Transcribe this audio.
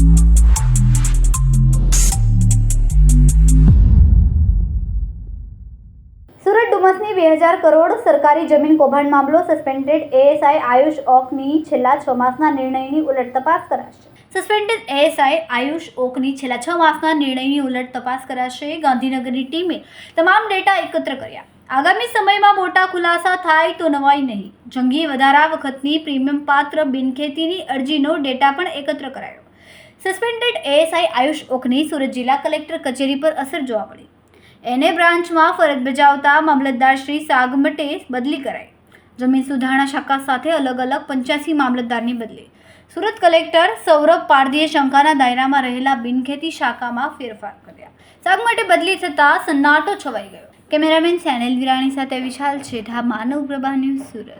સુરત ડુમસની બે હજાર કરોડ સરકારી જમીન કૌભાંડ મામલો સસ્પેન્ડેડ એએસઆઈ આયુષ ઓકની છેલ્લા છ માસના નિર્ણયની ઉલટ તપાસ કરાશે. સસ્પેન્ડેડ એએસઆઈ આયુષ ઓકની છેલ્લા છ માસના નિર્ણયની ઉલટ તપાસ કરાશે ગાંધીનગરની ટીમે. તમામ ડેટા એકત્ર કર્યા. આગામી સમયમાં મોટા ખુલાસા થાય તો નવાઈ નહીં. જંગી વધારા વખતની પ્રીમિયમ પાત્ર બિનખેતીની અરજીનો ડેટા પણ એકત્ર કરાયો. સસ્પેન્ડેડ એએસઆઈ આયુષ ઓકની સુરત જિલ્લા કલેક્ટર કચેરી પર અસર જોવા મળી. એને બ્રાન્ચમાં ફરજ બજાવતા મામલતદાર શ્રી સાગમટે બદલી કરાઈ. જમીન સુધારણા શાખા સાથે અલગ અલગ પંચ્યાસી મામલતદારની બદલી. સુરત કલેક્ટર સૌરભ પારધીએ શંકાના દાયરામાં રહેલા બિનખેતી શાખામાં ફેરફાર કર્યા. સાગમટે બદલી થતાં સન્નાટો છવાઈ ગયો. કેમેરામેન સેનેલ વિરાણી સાથે વિશાલ છેઠા માનવ પ્રભા ન્યૂઝ સુરત.